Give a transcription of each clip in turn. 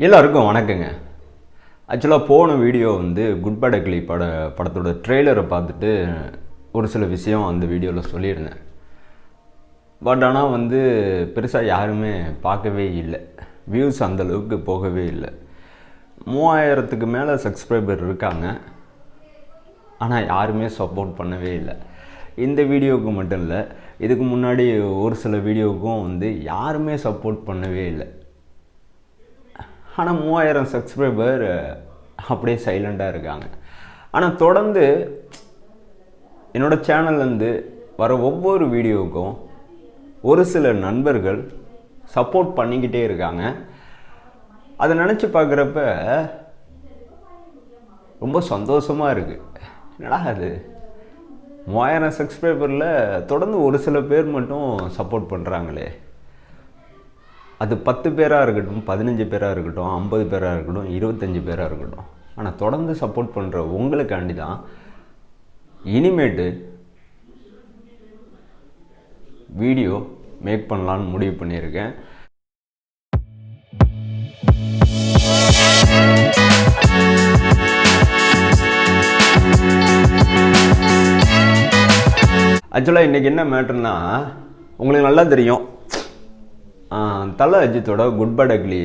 எல்லாருக்கும் வணக்கங்க. ஆக்சுவலாக போன வீடியோ வந்து குட் பட் அக்லி பட படத்தோட ட்ரெய்லரை பார்த்துட்டு ஒரு சில விஷயம் அந்த வீடியோவில் சொல்லியிருந்தேன். பட் ஆனால் வந்து பெருசாக யாருமே பார்க்கவே இல்லை. வியூஸ் அந்தளவுக்கு போகவே இல்லை. மூவாயிரத்துக்கு மேலே சப்ஸ்கிரைபர் இருக்காங்க. ஆனால் யாருமே சப்போர்ட் பண்ணவே இல்லை. இந்த வீடியோவுக்கு மட்டும் இல்லை இதுக்கு முன்னாடி ஒரு சில வீடியோவுக்கும் வந்து யாருமே சப்போர்ட் பண்ணவே இல்லை. ஆனால் மூவாயிரம் சப்ஸ்கிரைபர் அப்படியே சைலண்ட்டாக இருக்காங்க. ஆனால் தொடர்ந்து என்னோடய சேனல்லேருந்து வர ஒவ்வொரு வீடியோவுக்கும் ஒரு சில நண்பர்கள் சப்போர்ட் பண்ணிக்கிட்டே இருக்காங்க. அதை நினச்சி பார்க்குறப்ப ரொம்ப சந்தோஷமாக இருக்குது என்னடா அது? மூவாயிரம் சப்ஸ்கிரைபரில் தொடர்ந்து ஒரு சில பேர் மட்டும் சப்போர்ட் பண்ணுறாங்களே அது பத்து பேராக இருக்கட்டும் பதினஞ்சு பேராக இருக்கட்டும் ஐம்பது பேராக இருக்கட்டும் இருபத்தஞ்சி பேராக இருக்கட்டும். ஆனால் தொடர்ந்து சப்போர்ட் பண்ணுற உங்களுக்காண்டி தான் இனிமேட்டு வீடியோ மேக் பண்ணலான்னு முடிவு பண்ணியிருக்கேன். ஆக்சுவலாக இன்றைக்கி என்ன மேட்ருன்னா உங்களுக்கு நல்லா தெரியும். தல அஜித்தோட குட் பட் அக்லி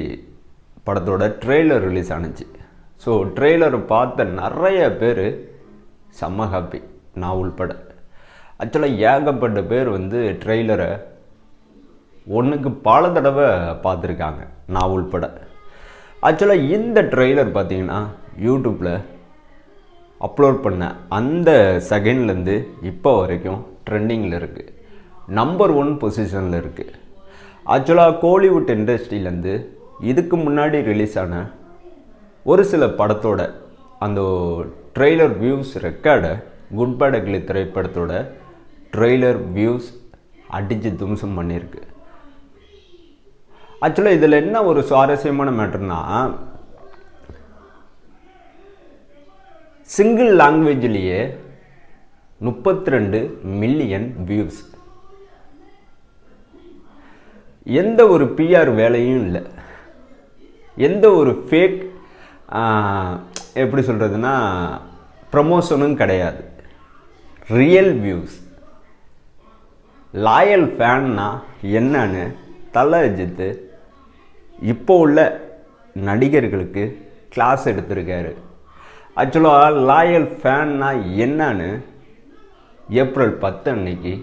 படத்தோட ட்ரெய்லர் ரிலீஸ் ஆனுச்சு. ஸோ ட்ரெய்லரை பார்த்த நிறைய பேர் செம்ம ஹாப்பி நான் உள்பட. ஆக்சுவலாக ஏகப்பட்ட பேர் வந்து ட்ரெய்லரை ஒன்றுக்கு பல தடவை பார்த்துருக்காங்க. நான் உள்பட. ஆக்சுவலாக இந்த ட்ரெய்லர் பார்த்தீங்கன்னா யூடியூப்பில் அப்லோட் பண்ண அந்த செகண்ட்லேருந்து இப்போ வரைக்கும் ட்ரெண்டிங்கில் இருக்குது நம்பர் ஒன் பொசிஷனில் இருக்குது ஆக்சுவலாக கோலிவுட் இண்டஸ்ட்ரியிலேருந்து இதுக்கு முன்னாடி ரிலீஸ் ஆன ஒரு சில படத்தோட அந்த ட்ரெய்லர் வியூஸ் ரெக்கார்டை குட் பேட் அக்லி திரைப்படத்தோட ட்ரெய்லர் வியூஸ் அடித்து தும்சம் பண்ணியிருக்கு. ஆக்சுவலாக இதில் என்ன ஒரு சுவாரஸ்யமான மேட்டர்னா சிங்கிள் லாங்குவேஜ்லேயே முப்பத்தி ரெண்டு மில்லியன் வியூஸ் எந்த ஒரு பிஆர் வேலையும் இல்லை. எந்த ஒரு ஃபேக் எப்படி சொல்கிறதுனா ப்ரமோஷனும் கிடையாது. ரியல் வியூஸ் லாயல் ஃபேன்னா என்னன்னு தலை அஜித்து இப்போ உள்ள நடிகர்களுக்கு கிளாஸ் எடுத்திருக்காரு. ஆக்சுவலாக லாயல் ஃபேன்னா என்னன்னு ஏப்ரல் பத்து அன்னைக்கு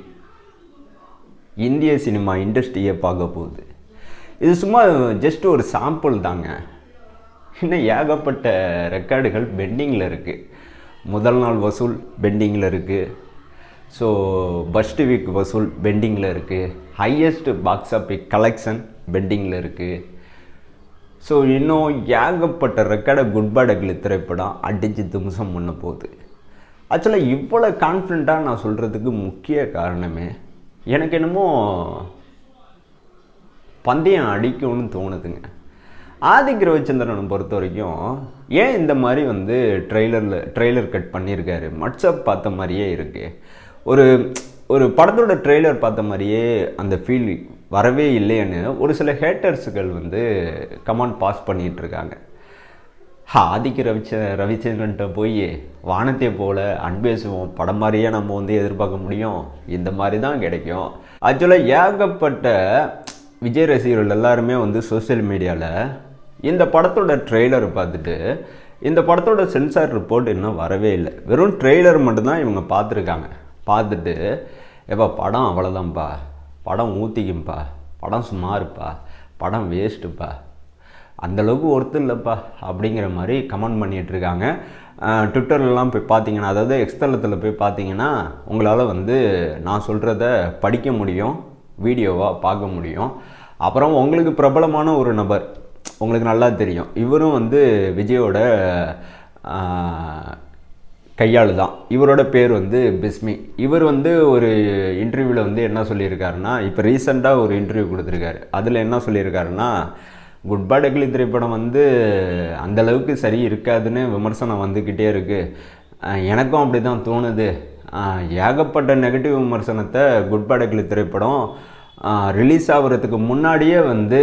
இந்திய சினிமா இண்டஸ்ட்ரியை பார்க்க போகுது. இது சும்மா ஜஸ்ட் ஒரு சாம்பிள் தாங்க. இன்னும் ஏகப்பட்ட ரெக்கார்டுகள் பெண்டிங்கில் இருக்குது முதல் நாள் வசூல் பெண்டிங்கில் இருக்குது ஸோ ஃபஸ்ட் வீக் வசூல் பெண்டிங்கில் இருக்குது ஹையஸ்ட் பாக்ஸ் ஆஃபிக் கலெக்ஷன் பெண்டிங்கில் இருக்குது ஸோ இன்னும் ஏகப்பட்ட ரெக்கார்டை குட் பேட் திரைப்படம் அடித்து தும்சம் பண்ண போகுது. ஆக்சுவலாக இவ்வளோ கான்ஃபிடண்ட்டாக நான் சொல்கிறதுக்கு முக்கிய காரணமே எனக்கு என்னமோ பந்தயம் அடிக்கணும்னு தோணுதுங்க. ஆதிக் ரவிச்சந்திரனை பொறுத்த வரைக்கும் ஏன் இந்த மாதிரி வந்து ட்ரெய்லரில் ட்ரெய்லர் கட் பண்ணியிருக்காரு? மட்ஸ்அப் பார்த்த மாதிரியே இருக்குது ஒரு ஒரு படத்தோட ட்ரெய்லர் பார்த்த மாதிரியே அந்த ஃபீல் வரவே இல்லைன்னு ஒரு சில ஹேட்டர்ஸுகள் வந்து கமெண்ட் பாஸ் பண்ணிகிட்ருக்காங்க ஆதிக்க ரவிச்ச ரவிச்சந்திரன்ட்ட போய் வானத்தை போல அன்பேசுவோம். படம் மாதிரியே நம்ம வந்து எதிர்பார்க்க முடியும். இந்த மாதிரி தான் கிடைக்கும். ஆக்சுவலாக ஏகப்பட்ட விஜய் ரசிகர்கள் எல்லாருமே வந்து சோஷியல் மீடியாவில் இந்த படத்தோட ட்ரெய்லரை பார்த்துட்டு இந்த படத்தோட சென்சார் ரிப்போர்ட் இன்னும் வரவே இல்லை. வெறும் ட்ரெய்லர் மட்டும்தான் இவங்க பார்த்துருக்காங்க. பார்த்துட்டு எப்பா படம் அவ்வளோதான்ப்பா படம் ஊற்றிக்கும்பா படம் சுமாருப்பா படம் வேஸ்ட்டுப்பா அந்தளவுக்கு ஒருத்தர் இல்லைப்பா அப்படிங்கிற மாதிரி கமெண்ட் பண்ணிகிட்டு இருக்காங்க ட்விட்டர்லலாம் போய் பார்த்தீங்கன்னா அதாவது எக்ஸ்தலத்தில் போய் பார்த்தீங்கன்னா உங்களால் வந்து நான் சொல்கிறத படிக்க முடியும் வீடியோவாக பார்க்க முடியும். அப்புறம் உங்களுக்கு பிரபலமான ஒரு நபர் உங்களுக்கு நல்லா தெரியும். இவரும் வந்து விஜயோட கையாளு தான் இவரோட பேர் வந்து பிஸ்மி. இவர் வந்து ஒரு இன்டர்வியூவில் வந்து என்ன சொல்லியிருக்காருன்னா இப்போ ரீசெண்டாக ஒரு இன்டர்வியூ கொடுத்துருக்காரு. அதில் என்ன சொல்லியிருக்காருன்னா குட் பேட் அக்லி திரைப்படம் வந்து அந்தளவுக்கு சரி இருக்காதுன்னு விமர்சனம் வந்துக்கிட்டே இருக்குது எனக்கும் அப்படி தான் தோணுது ஏகப்பட்ட நெகட்டிவ் விமர்சனத்தை குட் பேட் அக்லி திரைப்படம் ரிலீஸ் ஆகுறதுக்கு முன்னாடியே வந்து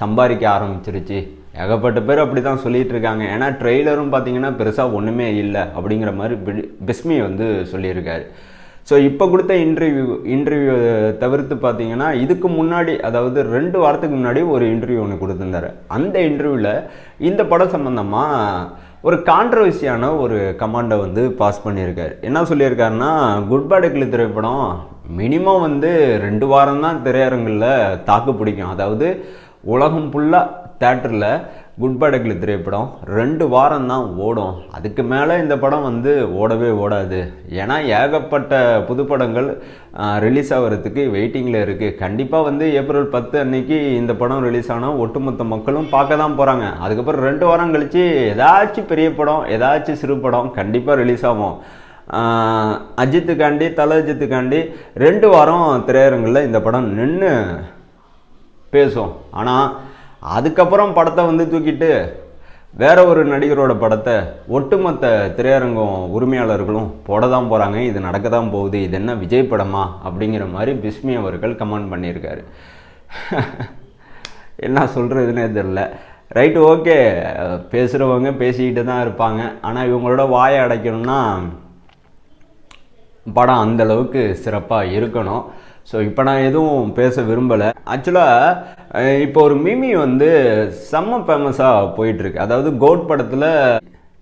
சம்பாதிக்க ஆரம்பிச்சிருச்சு. ஏகப்பட்ட பேர் அப்படி தான் சொல்லிகிட்டு இருக்காங்க. ஏன்னா ட்ரெய்லரும் பார்த்தீங்கன்னா பெருசாக ஒன்றுமே இல்லை அப்படிங்கிற மாதிரி பிஸ்மி வந்து சொல்லியிருக்காரு. ஸோ இப்போ கொடுத்த இன்டர்வியூ இன்டர்வியூ தவிர்த்து பார்த்தீங்கன்னா இதுக்கு முன்னாடி அதாவது ரெண்டு வாரத்துக்கு முன்னாடி ஒரு இன்டர்வியூ ஒன்று கொடுத்துருந்தாரு. அந்த இன்டர்வியூவில் இந்த படம் சம்மந்தமாக ஒரு கான்ட்ரவர்சியான ஒரு கமாண்டை வந்து பாஸ் பண்ணியிருக்காரு. என்ன சொல்லியிருக்காருன்னா குட் பேட் கிளி திரைப்படம் மினிமம் வந்து ரெண்டு வாரம் தான் திரையரங்கில் தாக்கு பிடிக்கும். அதாவது உலகம் ஃபுல்லாக தேட்டரில் குட் பேட் திரைப்படம். ரெண்டு வாரம் தான் ஓடும். அதுக்கு மேலே இந்த படம் வந்து ஓடவே ஓடாது. ஏன்னா ஏகப்பட்ட புதுப்படங்கள் ரிலீஸ் ஆகிறதுக்கு வெயிட்டிங்கில் இருக்குது கண்டிப்பாக வந்து ஏப்ரல் பத்து அன்னைக்கு இந்த படம் ரிலீஸ் ஆனால் ஒட்டுமொத்த மக்களும் பார்க்க தான் போகிறாங்க அதுக்கப்புறம் ரெண்டு வாரம் கழித்து ஏதாச்சும் பெரிய படம் ஏதாச்சும் சிறு படம் கண்டிப்பாக ரிலீஸ் ஆகும். அஜித்துக்காண்டி தலை அஜித்துக்காண்டி ரெண்டு வாரம் திரையரங்கில் இந்த படம் நின்று பேசும். ஆனால் அதுக்கப்புறம் படத்தை வந்து தூக்கிட்டு வேற ஒரு நடிகரோட படத்தை ஒட்டுமொத்த திரையரங்கம் உரிமையாளர்களும் போட தான் போகிறாங்க இது நடக்க தான் போகுது. இது என்ன விஜய் படமா? அப்படிங்கிற மாதிரி பிஸ்மி அவர்கள் கமெண்ட் பண்ணியிருக்காரு. என்ன சொல்கிறதுனே தெரில ரைட்டு ஓகே. பேசுகிறவங்க பேசிக்கிட்டு தான் இருப்பாங்க. ஆனால் இவங்களோட வாயை அடைக்கணும்னா படம் அந்தளவுக்கு சிறப்பாக இருக்கணும். ஸோ இப்போ நான் எதுவும் பேச விரும்பலை. ஆக்சுவலாக இப்போ ஒரு மிமி வந்து செம்ம ஃபேமஸாக போயிட்டுருக்கு. அதாவது கோட் படத்தில்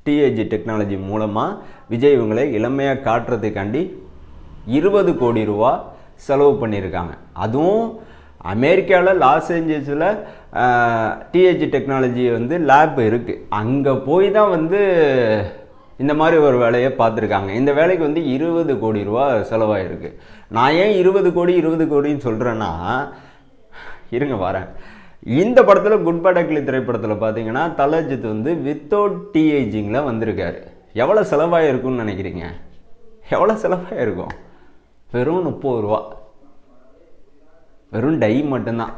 டிஏஜி டெக்னாலஜி மூலமாக விஜய் இவங்களை இளமையாக காட்டுறதுக்காண்டி இருபது கோடி ரூபா செலவு பண்ணியிருக்காங்க. அதுவும் அமெரிக்காவில் லாஸ் ஏஞ்சல்ஸில் டிஹெச் டெக்னாலஜி வந்து லேப் இருக்குது அங்கே போய் தான் வந்து இந்த மாதிரி ஒரு வேலையை பார்த்துருக்காங்க. இந்த வேலைக்கு வந்து இருபது கோடி ரூபா செலவாயிருக்கு. நான் ஏன் இருபது கோடி இருபது கோடின்னு சொல்கிறேன்னா இருங்க வரேன். இந்த படத்தில் குட் பேட் அக்லி திரைப்படத்தில் பார்த்தீங்கன்னா தலஜித் வந்து வித்தவுட் டிஏஜிங்கில் வந்திருக்காரு. எவ்வளோ செலவாயிருக்கும்னு நினைக்கிறீங்க? எவ்வளோ செலவாயிருக்கும்? வெறும் முப்பது ரூபா. வெறும் டை மட்டும்தான்.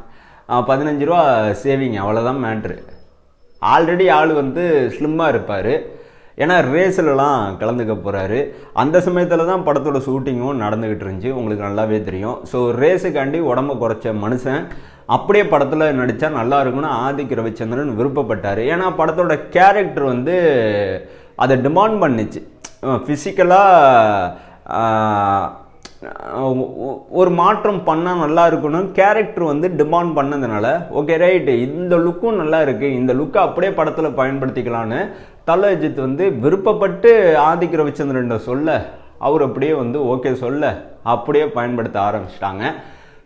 பதினஞ்சு ரூபா சேவிங் அவ்வளோதான் மேட்ரு ஆல்ரெடி ஆள் வந்து ஸ்லிம்மாக இருப்பார். ஏன்னா ரேஸ்லலாம் கலந்துக்க போகிறாரு அந்த சமயத்தில் தான் படத்தோட ஷூட்டிங்கும் நடந்துக்கிட்டு இருந்துச்சு. உங்களுக்கு நல்லாவே தெரியும். ஸோ ரேஸுக்காண்டி உடம்ப குறைச்ச மனுஷன் அப்படியே படத்தில் நடித்தா நல்லா இருக்கும்னு ஆதிக் ரவிச்சந்திரன் விருப்பப்பட்டார். ஏன்னா படத்தோட கேரக்டர் வந்து அதை டிமாண்ட் பண்ணுச்சு. ஃபிசிக்கலாக ஒரு மாற்றம் பண்ணால் நல்லா இருக்கணும். கேரக்டர் வந்து டிமாண்ட் பண்ணதுனால. ஓகே ரைட்டு இந்த லுக்கும் நல்லா இருக்குது இந்த லுக்கை அப்படியே படத்தில் பயன்படுத்திக்கலான்னு தல அஜித் வந்து விருப்பப்பட்டு ஆதிக்க ரவிச்சந்திரன் சொல்ல அவர் அப்படியே வந்து ஓகே சொல்ல அப்படியே பயன்படுத்த ஆரம்பிச்சிட்டாங்க.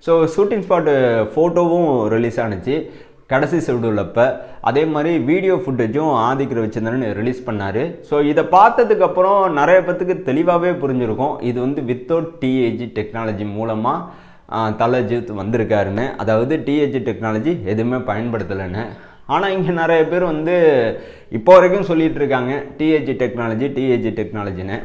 ஸோ ஷூட்டிங் ஸ்பாட்டு ஃபோட்டோவும் ரிலீஸ் ஆனுச்சு. கடைசி ஷெடியூல் அப்போ அதே மாதிரி வீடியோ ஃபுட்டேஜும் ஆதிக் ரவிச்சந்திரன் ரிலீஸ் பண்ணார். ஸோ இதை பார்த்ததுக்கப்புறம் நிறைய பேத்துக்கு தெளிவாகவே புரிஞ்சிருக்கும். இது வந்து வித்தவுட் டிஏஜி டெக்னாலஜி மூலமாக தலஜித் வந்திருக்காருன்னு. அதாவது டிஏஜி டெக்னாலஜி எதுவுமே பயன்படுத்தலைன்னு. ஆனால் இங்கே நிறைய பேர் வந்து இப்போ வரைக்கும் சொல்லிகிட்டு இருக்காங்க D A G technology D A G டெக்னாலஜின்னு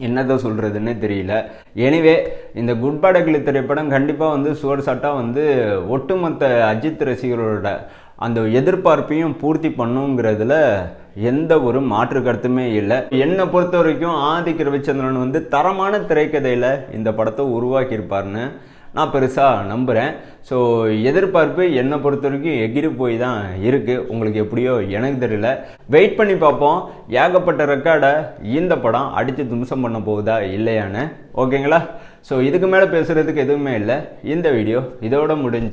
என்னதை சொல்கிறதுன்னு தெரியல. எனிவே இந்த குட் படக்கிளி திரைப்படம் கண்டிப்பாக வந்து சுவர் சாட்டாக வந்து ஒட்டுமொத்த அஜித் ரசிகர்களோட அந்த எதிர்பார்ப்பையும் பூர்த்தி பண்ணுங்கிறதுல எந்த ஒரு மாற்று கருத்துமே இல்லை. என்னை பொறுத்த வரைக்கும் ஆதிக்க ரவிச்சந்திரன் வந்து தரமான திரைக்கதையில் இந்த படத்தை உருவாக்கியிருப்பார்னு நான் பெருசாக நம்புகிறேன் ஸோ எதிர்பார்ப்பு என்னை பொறுத்த வரைக்கும் எகிரி போய் தான் இருக்குது உங்களுக்கு எப்படியோ எனக்கு தெரியல. வெயிட் பண்ணி பார்ப்போம். ஏகப்பட்ட ரெக்கார்டை இந்த படம் அடித்து தும்சம் பண்ண போகுதா இல்லையான்னு. ஓகேங்களா ஸோ இதுக்கு மேலே பேசுகிறதுக்கு எதுவுமே இல்லை. இந்த வீடியோ இதோட முடிஞ்சு